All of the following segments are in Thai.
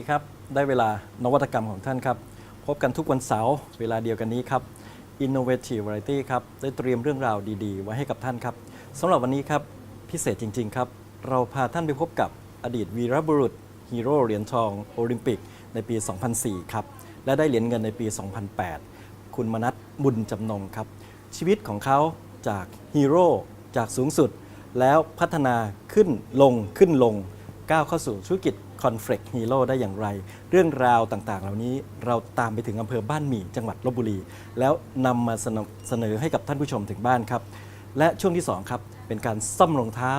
ดีครับ ได้เวลานวัตกรรมของท่านครับ พบกันทุกวันเสาร์เวลาเดียวกันนี้ครับ Innovative Variety ครับ ได้เตรียมเรื่องราวดีๆ ไว้ให้กับท่านครับสำหรับวันนี้ครับ พิเศษจริง ๆ ครับ เราพาท่านไปพบกับอดีตวีรบุรุษฮีโร่เหรียญทองโอลิมปิกในปี 2004 ครับ และได้เหรียญเงินในปี 2008 คุณมนัทบุญจำนงครับ ชีวิตของเขาจากฮีโร่จากสูงสุด แล้วพัฒนาขึ้นลงขึ้นลง ก้าวเข้าสู่ธุรกิจ Conflict Hero ได้อย่างไร เรื่องราวต่างๆ เหล่านี้เราตามไปถึงอำเภอบ้านหมี่จังหวัดลบบุรี แล้วนำมาเสนอเสนอให้กับท่านผู้ชมถึงบ้านครับ และช่วงที่2ครับเป็นการซ่อมรองเท้า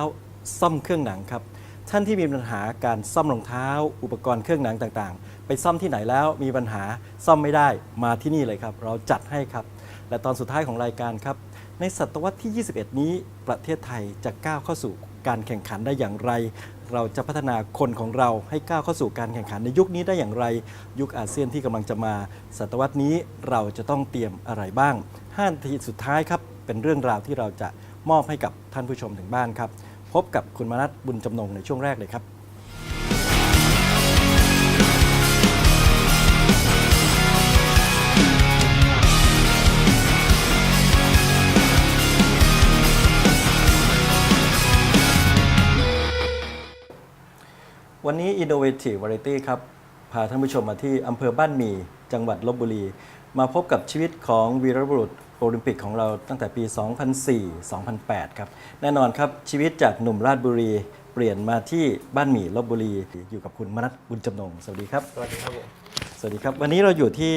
ซ่อมเครื่องหนังครับ ท่านที่มีปัญหาการซ่อมรองเท้า อุปกรณ์เครื่องหนังต่างๆ ไปซ่อมที่ไหนแล้วมีปัญหาซ่อมไม่ได้มาที่นี่เลยครับ เราจัดให้ครับ และตอนสุดท้ายของรายการครับในศตวรรษที่ 21 นี้ประเทศไทยจะก้าวเข้าสู่ การแข่งขันได้อย่างไร เราจะพัฒนาคนของเราให้ก้าวเข้าสู่การแข่งขันในยุคนี้ได้อย่างไร ยุคอาเซียนที่กำลังจะมาศตวรรษนี้เราจะต้องเตรียมอะไรบ้างห้านาทีสุดท้ายครับ เป็นเรื่องราวที่เราจะมอบให้กับท่านผู้ชมถึงบ้านครับ พบกับคุณมนัทบุญจำนงในช่วงแรกเลยครับ วันนี้ Innovative Variety ครับ พาท่านผู้ชมมาที่อำเภอบ้านหมี่ จังหวัดลบบุรี มาพบกับชีวิตของวีรบุรุษโอลิมปิกของเราตั้งแต่ปี 2004-2008 ครับ แน่นอนครับ ชีวิตจากหนุ่มราชบุรี เปลี่ยนมาที่บ้านหมี่ลบบุรี อยู่กับคุณมนัทบุญจำนง สวัสดีครับ สวัสดีครับผมสวัสดีครับ วันนี้เราอยู่ที่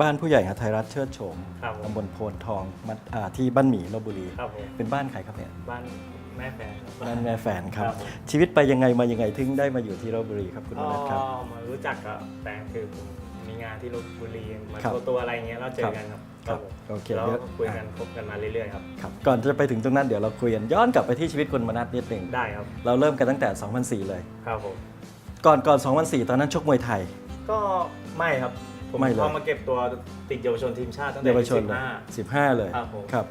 บ้านผู้ใหญ่หาไทยรัฐเชิดโฉมครับผมตำบลโพนทองมัดอ่าที่บ้านหมี่ลบบุรี ครับผมเป็นบ้านใครครับเนี่ย บ้าน แม่แฟนครับบ้านแม่แฟนครับ ครับผม ชีวิตไปยังไงมายังไงถึงได้มาอยู่ที่ลบบุรีครับคุณมก็นัทครับ มารู้จักกับแฟนคือผมมีงานที่ลบบุรีมาครับโชว์ตัวอะไรเงี้ยเราเจอกันครับครับผมโอเคแล้วเดี๋ยว ก็คุยกันคบกันมาเรื่อยๆครับ ครับ ก่อนจะไปถึงตรงนั้นเดี๋ยวเราคุยกันย้อนกลับไปที่ชีวิตคุณมนัทนิดหนึ่งได้ครับเราเริ่มกันตั้งแต่ 2004 เลย ครับผมก่อนก่อน 2004 ตอนนั้นชกมวยไทย ก็ไม่ครับผมไม่เลย เข้ามาเก็บตัวติดเยาวชนทีมชาติตั้งแต่เยาวปีชนสิบเลยห้า 15 เลยครับผม ครับ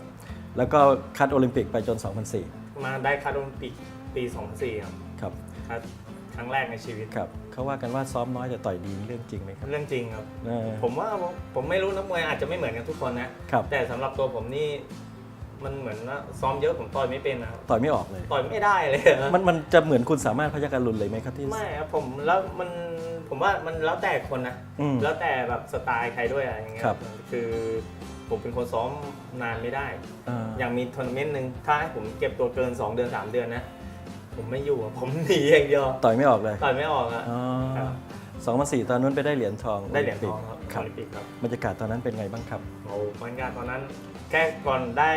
แล้วก็คัดโอลิมปิกไปจน 2004 มาได้คัดโอลิมปิกปี2004ครับครับคัดครั้งแรกในชีวิต ครับเขาว่ากันว่าซ้อมน้อยแต่ต่อยดีนี่เรื่องจริงไหมครับ เรื่องจริงครับ เออ ผมว่าผมไม่รู้นักมวยอาจจะไม่เหมือนกันทุกคนนะ ครับ แต่สำหรับตัวผมนี่ มันเหมือนว่าซ้อมเยอะผมต่อยไม่เป็นนะครับต่อยไม่ออกเลย ต่อยไม่ได้เลยอะมันมันจะเหมือนคุณสามารถพยัการุนเลยไหมครับที่ ไม่ครับผมแล้วมันผมว่ามันแล้วแต่คนนะ อืมแล้วแต่แบบสไตล์ใครด้วยอะไรอย่างเงี้ยครับ คือ ผมเป็นคนซ้อมนานไม่ได้เอออย่างมีทัวร์นาเมนต์หนึ่งถ้าให้ผมเก็บตัวเกิน 2 เดือน 3 เดือนนะ ผมไม่อยู่อะผมหนีอย่างเดียวต่อยไม่ออกเลยต่อยไม่ออกอะอ๋อครับ2004ตอนนั้นไปได้เหรียญทองได้เหรียญทองครับโลิมปิกครับโอลิมปิกครับบรรยากาศตอนนั้นเป็นไงบ้างครับโอ้บรรยากาศตอนนั้น แค่ก่อนได้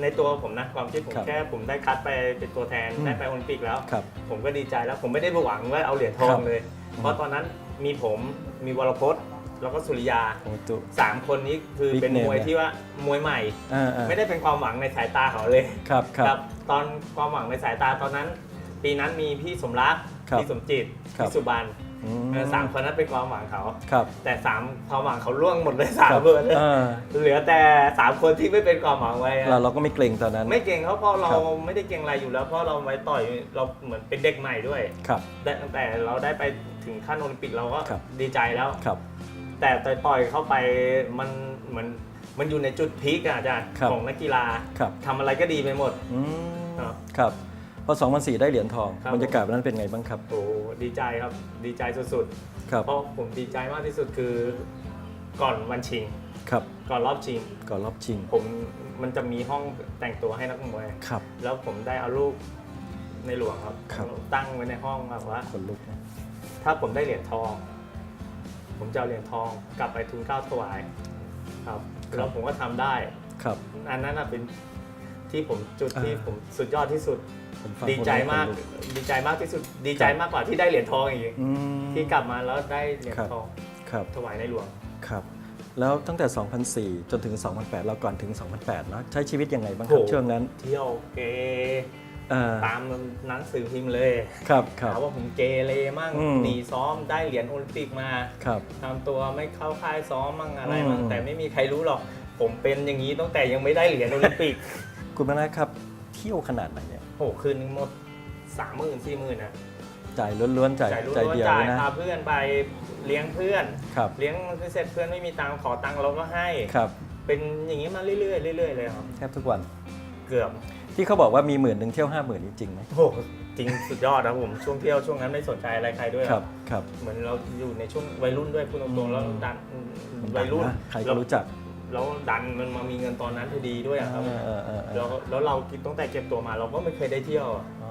ในตัวผมนะความคิดผมครับแค่ผมได้คัดไปเป็นตัวแทนอืมได้ไปโอลิมปิกแล้วครับผมก็ดีใจแล้วผมไม่ได้หวังว่าเอาเหรียญทอครังบเลย เพราะตอนนั้นมีผมมีวรพจน์ แล้วก็สุริยาโอ้จุ สามคนนี้คือ Big เป็น name มวยเลยที่ว่ามวยใหม่ อ่าอ่าไม่ได้เป็นความหวังในสายตาเขาเลยครับครับ ตอนความหวังในสายตาตอนนั้น ปีนั้นมีพี่สมรักครับพี่สมจิตครับ พี่สุบานอืเออสามคนนั้นเป็นความหวังเขา ครับแต่สามความหวังเขาล่วงหมดเลยสามครับคนเออเหลือแต่สามคนที่ไม่เป็นความหวังไว้อะเราเราก็ไม่เกรงตอนนั้น ไม่เก่งเขาเพราะเราครับ ไม่ได้เก่งอะไรอยู่แล้วเพราะเราไว้ต่อยเราเหมือนเป็นเด็กใหม่ด้วย ครับ แต่ตั้งแต่เราได้ไปถึงขั้นโอลิมปิกเราก็ครับ ดีใจแล้ว ครับ แต่ต่อยๆเข้าไปมันเหมือนมันอยู่ในจุดพีคอะอาจารย์ครับของนักกีฬาครับ ทำอะไรก็ดีไปหมด อืมครับครับพอ2004 ได้เหรียญทองครับ บรรยากาศวันนั้นเป็นไงบ้างครับโอ้โหดีใจครับดีใจสุดครับๆเพราะผมดีใจมากที่สุดคือก่อนวันชิง ครับก่อนรอบชิง ก่อนรอบชิงผมมันจะมีห้องแต่งตัวให้นักมวย ครับ แล้วผมได้เอารูปในหลวงครับ ครับ ตั้งไว้ในห้องแบบว่าคนลุกนะถ้าผมได้เหรียญทอง ผมจะเอาเหรียญทองกลับไปทุนเกล้าถวายครับแล้วผมก็ทำได้ ครับ อันนั้นนะเป็นที่ผมจุดที่อ่า ผมสุดยอดที่สุด ผมฟังดีใจคนลุมากคนลุดีใจมากที่สุด ดีใจครับมากกว่าที่ได้เหรียญทองอีกอืม ที่กลับมาแล้วได้เหรียญครับ ทองครับ ถวายในหลวง ครับ แล้วตั้งแต่ 2004 จนถึง 2008 เราก่อนถึง 2008 เนอะใช้ชีวิตยังไงบ้างครับโห ช่วงนั้น เที่ยวเกเอ่อตามหนังสือพิมพ์เลยครับครับหาว่าผมเกเรมั่งอืม หนีซ้อมได้เหรียญโอลิมปิกมาครับ ทำตัวไม่เข้าค่ายซ้อมมั่งอะไรมั่งอืม แต่ไม่มีใครรู้หรอก ผมเป็นอย่างนี้ตั้งแต่ยังไม่ได้เหรียญโอลิมปิก คุณมนัทครับ เที่ยวขนาดไหนเนี่ยโอ้โหคืนนึงหมดสามหมื่นสี่หมื่นนะจ่ายล้วนๆจ่ายจ่ายรู้จ่ายว่าเดียวจ่าเลยยนะพาเพื่อนไปเลี้ยงเพื่อน ครับเลี้ยงเสร็จเพื่อนไม่มีตังค์ขอตังค์เราก็ให้ ครับเป็นอย่างนี้มาเรื่อยๆเรื่อยๆเลยครับแทบทุกวัน เกือบ ที่เขาบอกว่ามีหมื่นหนึ่งเที่ยวห้าหมื่นนี่จริงไหมโอ้โหจริงสุดยอดนะผมช่วงเที่ยวช่วงนั้นไม่สนใจอะไรใครด้วยครับครับ เหมือนเราอยู่ในช่วงวัยรุ่นด้วยพูดตรงๆแล้วดันมันวัยรุ่นนะใครก็รู้จักแล้วดันมันมามีเงินตอนนั้นพอดีด้วยอะครับเออเออเออเอแล้วอแล้วเราคิดตั้งแต่เก็บตัวมา เราก็ไม่เคยได้เที่ยวอะอ๋อ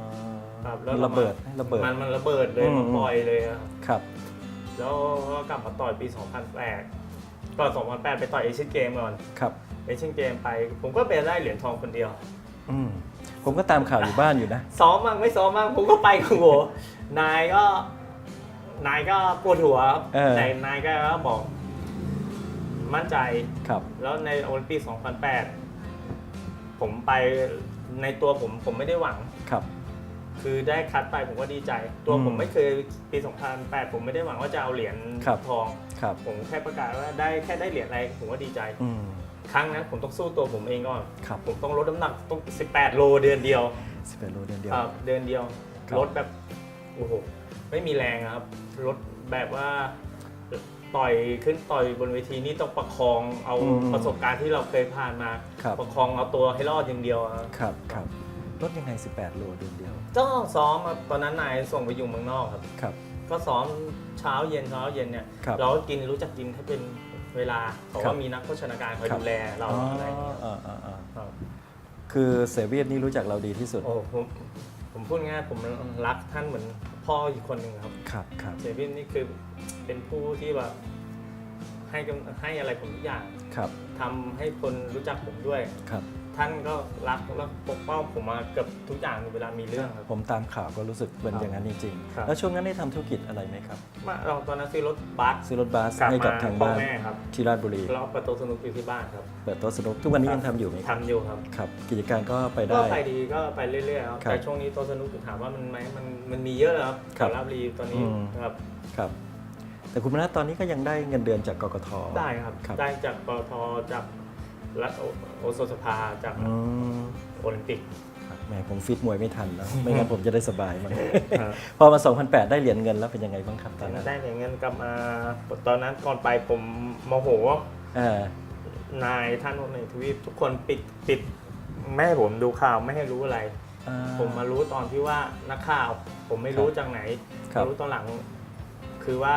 ครับมันราระเบิดมาระเบิดมันมันระเบิดเลยอืมมาปล่อยเลยอะครับ แล้วก็กลับมาต่อยปี 2008ก่อน2008 ไปต่อยเอเชียนเกมก่อนครับเอเชียนเกมไป ผมก็ไปได้เหรียญทองคนเดียว อืมผมก็ตามข่าวอยู่บ้านอยู่นะ ซ้อมมั่งไม่ซ้อมมั่งผมก็ไปกับโหนายก็นายก็ปวดหัวครับเออ แต่นายก็บอก มั่นใจ ครับ แล้วในโอลิมปิก 2008 ผมไปในตัวผมผมไม่ได้หวัง ครับ คือได้คัดไปผมก็ดีใจ ตัวอืมผมไม่เคยปี 2008 ผมไม่ได้หวังว่าจะเอาเหรียญครับ ทอง ครับ ผมแค่ประกาศว่าได้แค่ได้เหรียญอะไรผมก็ดีใจ อืม ครั้งนั้นผมต้องสู้ตัวผมเองก่อนครับ ผมต้องลดน้ำหนักต้อง 18 โลเดือนเดียวสิบแปดโลเดือนเดียว ครับเดือนเดียว ครับ ลดแบบโอ้โหไม่มีแรงอะครับลดแบบว่าต่อยขึ้นต่อยบนเวทีนี่ต้องประคองเอาอืม ประสบการณ์ที่เราเคยผ่านมา ครับประคองเอาตัวให้รอดอย่างเดียวอะครับครับลดยังไง 18 โลเดือนเดียวก็ซ้อมอะตอนนั้นนายส่งไปอยู่เมืองนอกครับ ครับ ก็ซ้อมเช้าเย็นเช้าเย็นเนี่ยครับ เราก็กินรู้จักกินให้เป็น เวลาเพราะครับว่ามีนักโภชนาการคอยครับดูแลเราอ๋ออะไรอย่างเงี้ยอ่าอ่าอ่าครับคือเซเวียตนี่รู้จักเราดีที่สุด โอ้ผมผมพูดง่ายผมรักท่านเหมือนพ่ออีกคนหนึ่งครับ ครับครับเซวินนี่คือเป็นผู้ที่แบบให้กำให้อะไรผมทุกอย่างครับทำให้คนรู้จักผมด้วยครับ ท่านก็รักและปกป้องผมมาเกือบทุกอย่างเวลามีเรื่องครับ ผมตามข่าวก็รู้สึกเป็นครับอย่างนั้นจริงครับ ๆ แล้วช่วงนั้นได้ทำธุรกิจอะไรไหมครับ มาเราตอนนั้นซื้อรถบัส ซื้อรถบัสกลับให้กับมาทางพ่อบ้านแม่ครับ ที่ราชบุรี แล้วประตูสนุกอยู่ที่บ้านครับเปิดโต๊ะสนุกทุกวันนี้ยังทำอยู่ไหมครับทำอยู่ครับ ครับ กิจการก็ไปก็ได้ ไปดีก็ไปเรื่อยๆครับครับแต่ช่วงนี้โต๊ะสนุกถามว่ามันไหมมันมันมีเยอะครับครับแถวราชบุรีตอนนี้อืม ครับครับ แต่คุณมนัสตอนนี้ก็ยังได้เงินเดือนจากกกท ได้ครับ ครับ ได้จากปตทจาก รัฐโอโอโซสภาจากอืมโอลิมปิก ครับแหมผมฟิตมวยไม่ทันแล้ว ไม่งั้นผมจะได้สบายมั้งครับ พอมา 2008 ได้เหรียญเงินแล้วเป็นยังไงบ้างครับตอนนั้นได้เหรียญเงินกลับมาตอนนั้นก่อนไปผมโมโหเออนายท่านในทวีปทุกคนปิดปิดไม่ให้ผมดูข่าวไม่ให้รู้อะไร อ่า ผมมารู้ตอนที่ว่านักข่าว ผมไม่รู้จากไหนครับ มารู้ตอนหลัง คือว่า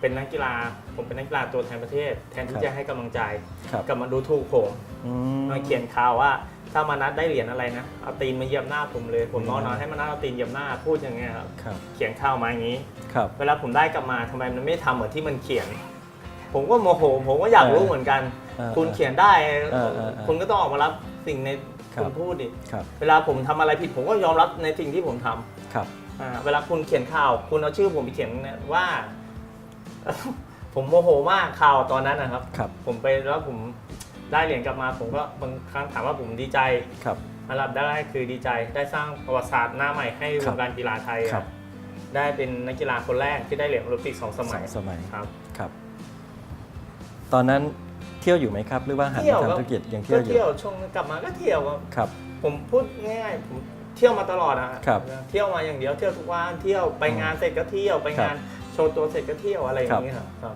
เป็นนักกีฬา ผมเป็นนักกีฬาตัวแทนประเทศ แทนที่จะให้กำลังใจครับกลับมาดูถูกผมอืมมาเขียนข่าวว่า ถ้ามานัดได้เหรียญอะไรนะเอาตีนมาเหยียบหน้าผมเลย ผมนอนอืมนอนให้มานัดเอาตีนเหยียบหน้าพูดอย่างเงี้ยครับครับเขียนข่าวมาอย่างนี้ครับเวลาผมได้กลับมาทำไมมันไม่ทำเหมือนที่มันเขียน ผมก็โมโห ผมก็อยากรู้เออเหมือนกันเออคุณเขียนได้เออเออเออคุณก็ต้องออกมารับสิ่งในครับคุณพูดดิครับเวลาผมทำอะไรผิดผมก็ยอมรับในสิ่งที่ผมทำครับอ่าเวลาคุณเขียนข่าว คุณเอาชื่อผมไปเขียนว่า ผมโมโหมากข่าวตอนนั้นนะครับ ครับ ผมไปแล้วผมได้เหรียญกลับมา ผมก็บางครั้งถามว่าผมดีใจครับ อันดับแรกคือดีใจได้สร้างประวัติศาสตร์หน้าใหม่ให้ครัวบงการกีฬาไทยครับ ได้เป็นนักกีฬาคนแรกที่ได้เหรียญโอลิมปิกสองสสมัอยงสมัยครับ ครับ ตอนนั้นเที่ยวอยู่ไหมครับ หรือว่าหันเที่ยวมาครับทำธุรกิจยังเที่ก็ยวอยู่เที่ยวช่วงกลับมาก็เที่ยวครับ ครับ ผมพูดง่ายๆผมเที่ยวมาตลอดนะครับเที่ยวมาอย่างเดียวเที่ยวทุกวันเที่ยวไปงานเสร็จก็เที่ยวไปงาน โชว์ตัวเสร็จก็เที่ยวอะไรอย่างนี้ยครับครับ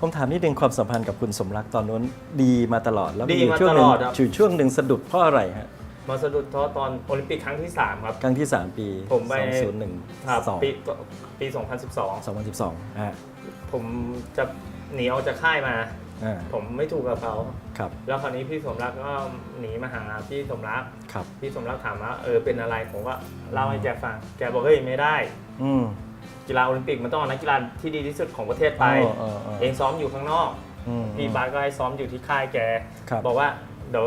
ผมถามนิดนึงความสัมพันธ์กับคุณสมรักตอนนู้นดีมาตลอดแล้วดีอยู่มาช่วงหนึ่งตลอดครับ อยู่ช่วงหนึ่งสะดุดเพราะอะไรฮะมาสะดุดเพราะตอนโอลิมปิกครั้งที่ 3 ครับ ครั้งที่ 3 ปีผมไป2001ครับ2ปีปี 2012 2012ฮะผมจะหนีออกจากค่ายมา อ่าผมไม่ถูกกับเขาครับแล้วคราวนี้พี่สมรักก็หนีมาหาพี่สมรัก ครับ พี่สมรักถามว่าเออเป็นอะไรผมก็เล่าให้แกฟัง แกบอกเฮ้ยไม่ได้ อืม กีฬาโอลิมปิกมันต้องเอานักกีฬาที่ดีที่สุดของประเทศไปเออเออ เองซ้อมอยู่ข้างนอก อืม พี่บาสก็ให้ซ้อมอยู่ที่ค่ายแก ครับบอกว่าเดี๋ยว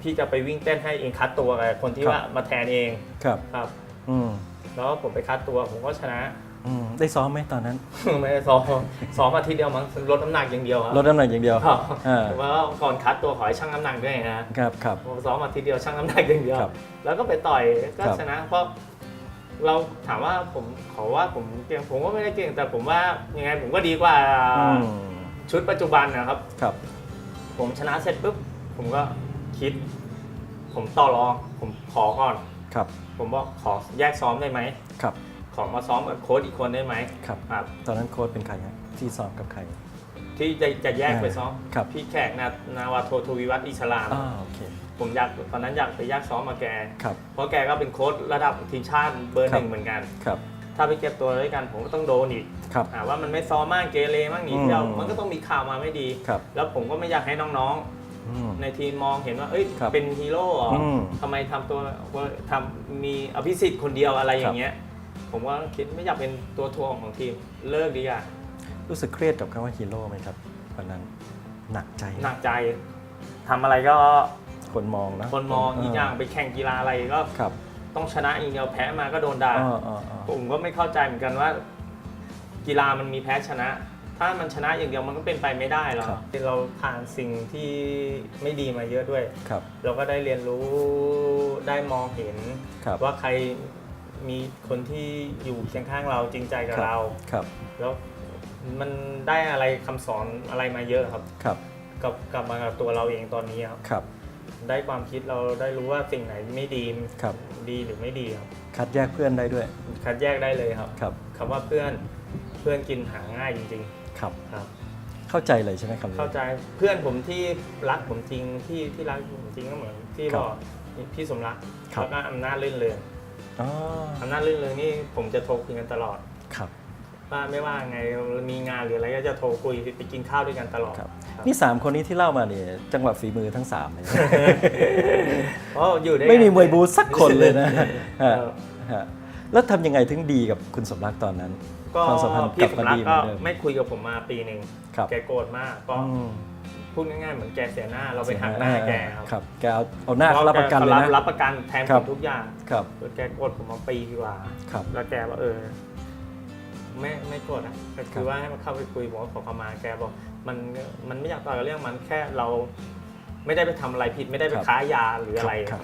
พี่จะไปวิ่งเต้นให้เองคัดตัวกับคนที่ครับ ว่ามาแทนเองครับ ครับ อืมแล้วผมไปคัดตัวผมก็ชนะ อืมได้ซ้อมไหมตอนนั้น ไม่ได้ซ้อมซ้อมอาทิตย์เดียวมั้งลดน้ำหนักอย่างเดียวครับลดน้ำหนักอย่างเดียวครับอ่าแต่ว่าก่อนคัดตัวขอให้ชั่งน้ำหนักด้วยนะครับครับ ผมซ้อมอาทิตย์เดียวชั่งน้ำหนักอย่างเดียว ครับแล้วก็ไปต่อยก็ครับ ชนะเพราะ เราถามว่าผมขอว่าผมเก่งผมก็ไม่ได้เก่ง แต่ผมว่ายังไงผมก็ดีกว่าอืมชุดปัจจุบันนะครับ ครับ ผมชนะเสร็จปุ๊บผมก็คิด ผมต่อรองผมขอก่อนครับ ผมบอกขอแยกซ้อมได้ไหมครับขขอมาซ้อมกับโค้ชอีกคนได้ไหมครับครับตอนนั้นโค้ชเป็นใครฮะที่ซ้อมกับใคร ที่จะจะแยกไปซ้อมครับพี่แขกนานาวาโททวีวัฒน์อิสลามอ่าโอเค ผมอยากตอนนั้นอยากไปแยกซ้อมมาแก ครับเพราะแกก็เป็นโค้ชระดับทีมชาติเบอร์ครัหบนึ่งเหมือนกัน ครับถ้าไปเก็บตัวด้วยกันผมก็ต้องโดนอีกครับ หาว่ามันไม่ซ้อมมากเกเรมากหนีเที่ยวอืม มันก็ต้องมีข่าวมาไม่ดี ครับแล้วผมก็ไม่อยากให้น้องอืม ๆ ในทีมมองเห็นว่าเอ้ยครับเป็นฮีโร่เหรออมทำไมทำตัวว่าทำมีอภิสิทธิ์คนเดียวอะไรอย่างเงี้ย ผมก็คิดไม่อยากเป็นตัวทวงของทีมเลิกดีอะรู้สึกเครียดกับคำว่าฮีโร่ไหมครับวันนั้น หนักใจหนักใจทำอะไรก็ คนมองนะคนมองอีกอย่างไปแข่งกีฬาอะไรก็ครับต้องชนะอย่างเดียวแพ้มาก็โดนด่าอ๋ออ๋ออ๋อผมก็ไม่เข้าใจเหมือนกันว่า กีฬามันมีแพ้ชนะ ถ้ามันชนะอย่างเดียวมันก็เป็นไปไม่ได้หรอกเราผ่านสิ่งที่ไม่ดีมาเยอะด้วยครับ เราก็ได้เรียนรู้ได้มองเห็นครับว่าใครมีคนที่อยู่เคียงข้างเราจริงใจกับครับเราครับแล้วมันได้อะไรคำสอนอะไรมาเยอะครับครับกับกลับมากับตัวเราเองตอนนี้ครับครับ ได้ความคิดเราได้รู้ว่าสิ่งไหนไม่ดีครับ ดีหรือไม่ดีครับ คัดแยกเพื่อนได้ด้วย คัดแยกได้เลยครับครับ คำว่าเพื่อนเพื่อนกินหาง่ายจริงครับ ๆครับ เข้าใจเลยใช่ไหมคำนี้เข้าใจเพื่อนผมที่รักผมจริงที่ที่รักผมจริงก็เหมือนที่ครับบอกพี่สมรักครับ แล้วก็อำนาจลื่นเรืองอ๋ออำนาจลื่นเรืองนี่ผมจะโทรคุยกันตลอด ครับ ว่าไม่ว่าไงมีงานหรืออะไรก็จะโทรคุยไปกินข้าวด้วยกันตลอด ครับครับ นี่สามคนนี้ที่เล่ามาเนี่ยจังหวะฝีมือทั้งสามเลยเพราะอยู่ด้วยกัน ไม่มีมวยบูสักคนเลยนะคฮะรับฮะแล้วทำยังไงถึงดีกับคุณสมรักตอนนั้นก็ความสัมพันธ์พี่กลับสมมารักดีเหมืก็อนเดิม ไม่คุยกับผมมาปีหนึ่งครับ แกโกรธมากก็อืมพูดง่ายๆเหมือนแกเสียหน้าเราไปหักหน้าแกครับครับแกเอาเอาหน้าเขารับประกันเลยพานะ รับประกันแทนครัผบมทุกอย่างครับแกโกรธผมมาปีกว่า ครับ แล้วแกว่าเออ ไม่ไม่โกรธนะก็ครัคือบว่าให้มาเข้าไปคุยผมก็ขอเข้ามาแกบอก มันมันไม่อยากต่อกับเรื่องมันแค่เราไม่ได้ไปทำอะไรผิดไม่ได้ไปครับค้ายาหรืออะไรครับ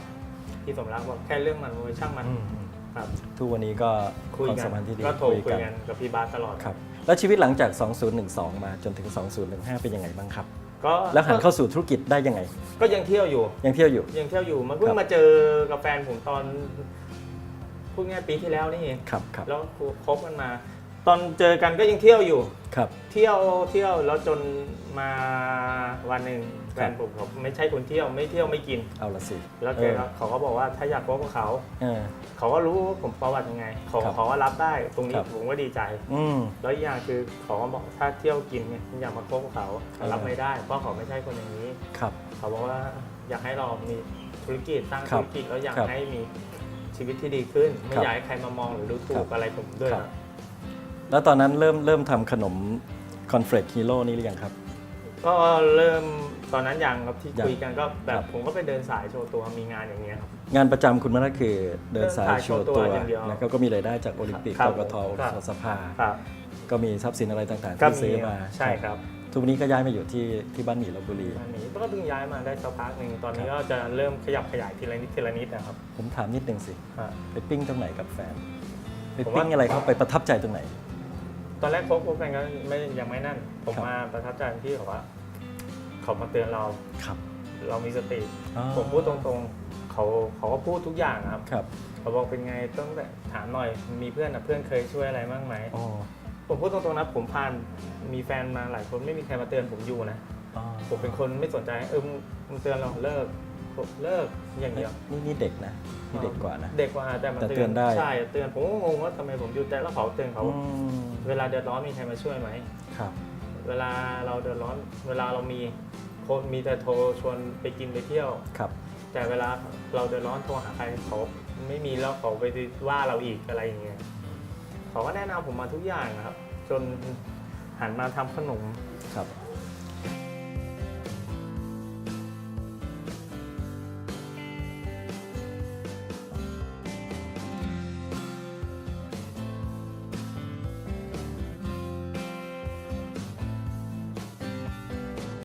ที่สมรักบอกแค่เรื่องมันโวยช่างมันอืมอืมครับทุกวันนี้ก็คุยความกัสัมพันธ์ที่ดีก็โทรคุยกันกับพี่บาสตลอดครับแล้วชีวิตหลังจาก 2012 มาจนถึง 2015 เป็นยังไงบ้างครับ ก็แล้วหันเข้าสู่ธุรกิจได้ยังไง ก็ยังเที่ยวอยู่ยังเที่ยวอยู่ยังเที่ยวอยู่มันเพิ่ครังบมาเจอกับแฟนผมตอนพูดง่ายๆปีที่แล้วนี่เองครับครับแล้วคบกันมา ตอนเจอกันก็ยังเที่ยวอยู่ ครับ เที่ยวเที่ยวแล้วจนมาวันหนึ่งแฟครับนผมเขาไม่ใช่คนเที่ยวไม่เที่ยวไม่กิน เอาละสิ แล้วแกก็เขาก็บอกว่าถ้าอยากคบกับเขาเออ เขาก็รู้ว่าผมประวัติยังไงเขาครับเขาก็รับได้ตรงนี้ครับ ผมก็ดีใจ อืม แล้วอีกอย่างคือเขาก็บอกถ้าเที่ยวกินเนี่ยอยากมาคบกับเขาเขารับเออ ไม่ได้ เพราะเขาไม่ใช่คนอย่างนี้ ครับ เขาบอกว่าอยากให้เรามีธุรกิจสร้างครัธุบรกิจแล้วอยากครับให้มีชีวิตที่ดีขึ้น ไม่ครับอยากให้ใครมามองหรือดูถูครักบอะไรผมด้วยครับ แล้วตอนนั้นเริ่มเริ่มทำขนมคอนเฟลกฮีโร่นี่หรือยังครับ ก็เริ่มตอนนั้นยังครับที่ยังคุยกันก็แบครับบ ผมก็ไปเดินสายโชว์ตัวมีงานอย่างเงี้ยครับ งานประจำคุณมันก็คือเดินสายเดินสายโชโชว์ว์ตัวตัวอย่างเดียวแล้วก็มีรายได้จากโอลิมปิกครับกกทครับ สภา ครับก็มีทรัพย์สินอะไรต่างๆก็ที่ซื้อมาใช่ครับทุกวันนี้ก็ย้ายมาอยู่ที่ที่บ้านหมี่ลบบุรี อันนี้ก็เพิ่งย้ายมาได้สักพักหนึ่งตอนนี้ก็จะเริ่มขยับขยายทีละนิดทีละนิดนะครับผมถามนิดนึงสิ ฮะ ไปปิ้งตรงไหนกับแฟน ไปผมปิ้ว่างอะไรเขาไปประทับใจตรงไหน ตอนแรกคบคบกันก็ไม่ยังไม่นั่น ผมครับ มาประทับใจที่เขาว่าเขามาเตือนเราครับ เรามีสติ อ๋อ ผมพูดตรงๆ เขาเขาก็พูดทุกอย่างครับ ครับเขาบอกเป็นไงต้องแบบถามหน่อยมีเพื่อนนะเพื่อนเคยช่วยอะไรบ้างไหมอ๋อผมพูดตรงๆนะผมผ่านมีแฟนมาหลายคนไม่มีใครมาเตือนผมอยู่นะ อ๋อผมเป็นคนไม่สนใจเออมึงมึงเตือนเราเลิก เลิกอย่างเดียว นี่นี่เด็กนะนี่เด็กกว่านะ เด็กกว่าแต่มาแต่เตือนได้ ใช่เตือนผมก็งงว่าทำไมผมอยู่แต่แล้วเขาเตือนเขาอืมเวลาเดือดร้อนมีใครมาช่วยไหม ครับ เวลาเราเดือดร้อนเวลาเรามีคนมีแต่โทรชวนไปกินไปเที่ยว ครับ แต่เวลาเราเดือดร้อนโทรหาใครเขาไม่มีแล้วเขาไปว่าเราอีกอะไรอย่างเงี้ยเขาก็แนะนำผมมาทุกอย่างนะครับ จนหันมาทำขนม ครับ